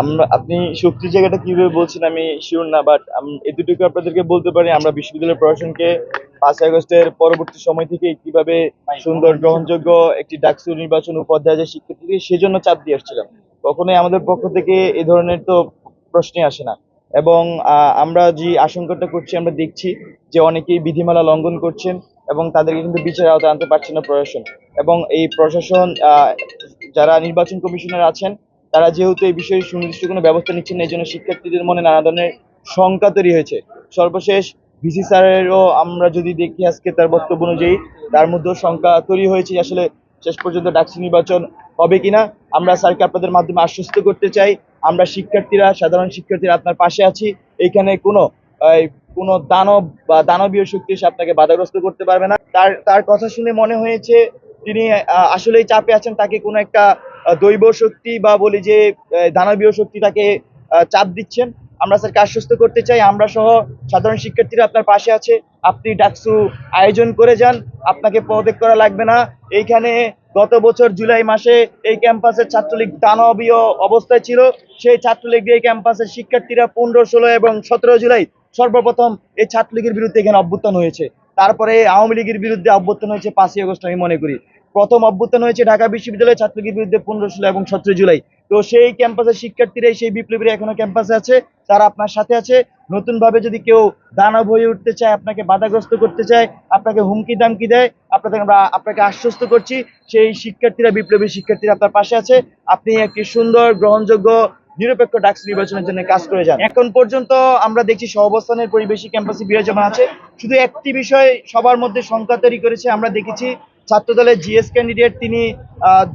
আমরা আপনি শক্তি জায়গাটা কীভাবে বলছেন আমি শিওর না বাট এতটুকু আপনাদেরকে বলতে পারি, আমরা বিশ্ববিদ্যালয় প্রশাসনকে পাঁচ আগস্টের পরবর্তী সময় থেকে কীভাবে সুন্দর গ্রহণযোগ্য একটি ডাকসু নির্বাচন উপাধ্যায় যায় শিক্ষার্থীকে সেজন্য চাপ দিয়ে আসছিলাম। কখনোই আমাদের পক্ষ থেকে এই ধরনের তো প্রশ্নই আসে না। এবং আমরা যে আশঙ্কাটা করছি, আমরা দেখছি যে অনেকেই বিধিমালা লঙ্ঘন করছেন এবং তাদেরকে কিন্তু বিচারের আওতায় আনতে পারছে না প্রশাসন। এবং এই প্রশাসন যারা নির্বাচন কমিশনার আছেন তারা যেহেতু এই বিষয়ে সুনির্দিষ্ট কোনো ব্যবস্থা নিচ্ছেন এই জন্য শিক্ষার্থীদের মনে নানা ধরনের শঙ্কা তৈরি হয়েছে। সর্বশেষ ভিসি স্যারেরও আমরা যদি দেখি আজকে তার বক্তব্য অনুযায়ী, তার মধ্যেও শঙ্কা তৈরি হয়েছে আসলে শেষ পর্যন্ত ডাকসু নির্বাচন হবে কিনা। আমরা স্যারকে আপনাদের মাধ্যমে আশ্বস্ত করতে চাই, আমরা শিক্ষার্থীরা, সাধারণ শিক্ষার্থীরা আপনার পাশে আছি। এইখানে কোনো কোনো দানব বা দানবীয় শক্তি এসে আপনাকে বাধাগ্রস্ত করতে পারবে না। তার তার কথা শুনে মনে হয়েছে তিনি আসলেই চাপে আছেন, তাকে কোনো একটা দৈব শক্তি বা বলি যে দানবীয় শক্তি তাকে চাপ দিচ্ছেন। আমরা স্যারকে আশ্বস্ত করতে চাই, আমরা সহ সাধারণ শিক্ষার্থীরা আপনার পাশে আছে। আপনি ডাকসু আয়োজন করে যান, আপনাকে পদত্যাগ করা লাগবে না। এইখানে গত বছর জুলাই মাসে এই ক্যাম্পাসের ছাত্রলীগ দানবীয় অবস্থায় ছিল। সেই ছাত্রলীগ এই ক্যাম্পাসের শিক্ষার্থীরা পনেরো, ষোলো এবং সতেরো জুলাই সর্বপ্রথম এই ছাত্রলীগের বিরুদ্ধে এখানে অভ্যুত্থান হয়েছে। তারপরে আওয়ামী লীগের বিরুদ্ধে অভ্যুত্থান হয়েছে পাঁচই আগস্ট আমি মনে করি। প্রথম অভ্যুত্থান হয়েছে ঢাকা বিশ্ববিদ্যালয়ের ছাত্রলীগের বিরুদ্ধে পনেরো ষোলো এবং সতেরো জুলাই। তো সেই ক্যাম্পাসের শিক্ষার্থীরাই সেই বিপ্লবীরা এখনও ক্যাম্পাসে আছে, তারা আপনার সাথে আছে। নতুন ভাবে যদি কেউ দানব হয়ে উঠতে চায়, আপনাকে বাধাগ্রস্ত করতে চায়, আপনাকে হুমকি দামকি দেয়, আপনাদের আমরা আপনাকে আশ্বস্ত করছি। সেই শিক্ষার্থীরা, বিপ্লবী শিক্ষার্থীরা আপনার পাশে আছে। আপনি একটি সুন্দর, গ্রহণযোগ্য নিরপেক্ষ ডাক্স নির্বাচনের জন্য কাজ করে যান। এখন পর্যন্ত আমরা দেখছি সহাবস্থানের পরিবেশী ক্যাম্পাসে বিরাজমান আছে। শুধু একটি বিষয় সবার মধ্যে শঙ্কা তৈরি করেছে, আমরা দেখেছি ছাত্রদলের জিএস ক্যান্ডিডেট তিনি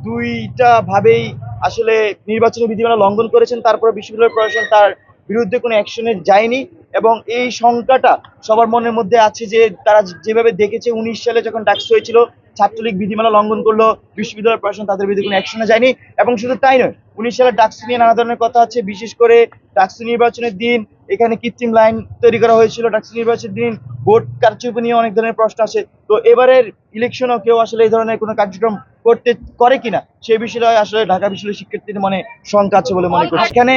দুইটা ভাবেই আসলে নির্বাচনী বিধিমালা লঙ্ঘন করেছেন, তারপরে বিশ্ববিদ্যালয় প্রশাসন তার বিরুদ্ধে কোনো অ্যাকশনে যায়নি এবং এই শঙ্কাটা সবার মনের মধ্যে আছে যে তারা যেভাবে দেখেছে, উনিশ সালে যখন ডাকস হয়েছিল ছাত্রলীগ বিধিমালা লঙ্ঘন করল, বিশ্ববিদ্যালয় প্রশাসন তাদের বিরুদ্ধে কোনো অ্যাকশনে যায়নি এবং শুধু তাই নয়, উনিশ সালের ডাকসু নিয়ে নানা ধরনের কথা আছে, বিশেষ করে ডাকসু নির্বাচনের দিন, এখানে কৃত্রিম লাইন তৈরি করা হয়েছিল ডাকসু নির্বাচনের দিন, ভোট কারচুপি নিয়ে অনেক ধরনের প্রশ্ন আছে তো এবারের ইলেকশনও কেউ আসলে এই ধরনের কোনো কার্যক্রম করতে, করে কিনা সেই বিষয়ে আসলে ঢাকা বিশ্ববিদ্যালয়ের শিক্ষার্থীদের মনে শঙ্কা আছে বলে মনে করি এখানে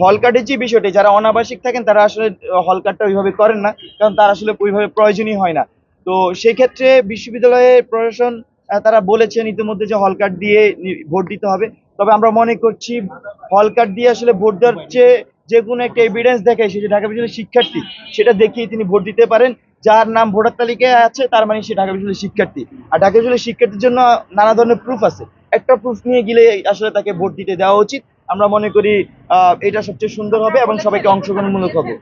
হল কার্ডের যে বিষয়টি, যারা অনাবাসিক থাকেন, তারা আসলে হল কার্ডটা ওইভাবে করেন না, কারণ তার আসলে ওইভাবে প্রয়োজনই হয় না। তো সেই ক্ষেত্রে বিশ্ববিদ্যালয়ের প্রশাসন তারা বলেছেন ইতিমধ্যে যে হল কার্ড দিয়ে ভোট দিতে হবে। তবে আমরা মনে করছি হল কার্ড দিয়ে আসলে ভোট দেওয়ার চেয়ে যে কোনো একটা এভিডেন্স দেখায়, সে যে ঢাকা বিশ্ববিদ্যালয়ের শিক্ষার্থী, সেটা দেখিয়ে তিনি ভোট দিতে পারেন। যার নাম ভোটার তালিকায় আছে, তার মানে সে ঢাকা বিশ্ববিদ্যালয়ের শিক্ষার্থী। আর ঢাকা বিশ্ববিদ্যালয়ের শিক্ষার্থীর জন্য নানা ধরনের প্রুফ আছে। একটা প্রুফ নিয়ে গেলে আসলে তাকে ভোট দিতে দেওয়া উচিত। আমরা মনে করি এটা সবচেয়ে সুন্দর হবে এবং সবাইকে অংশগ্রহণমূলক হবে।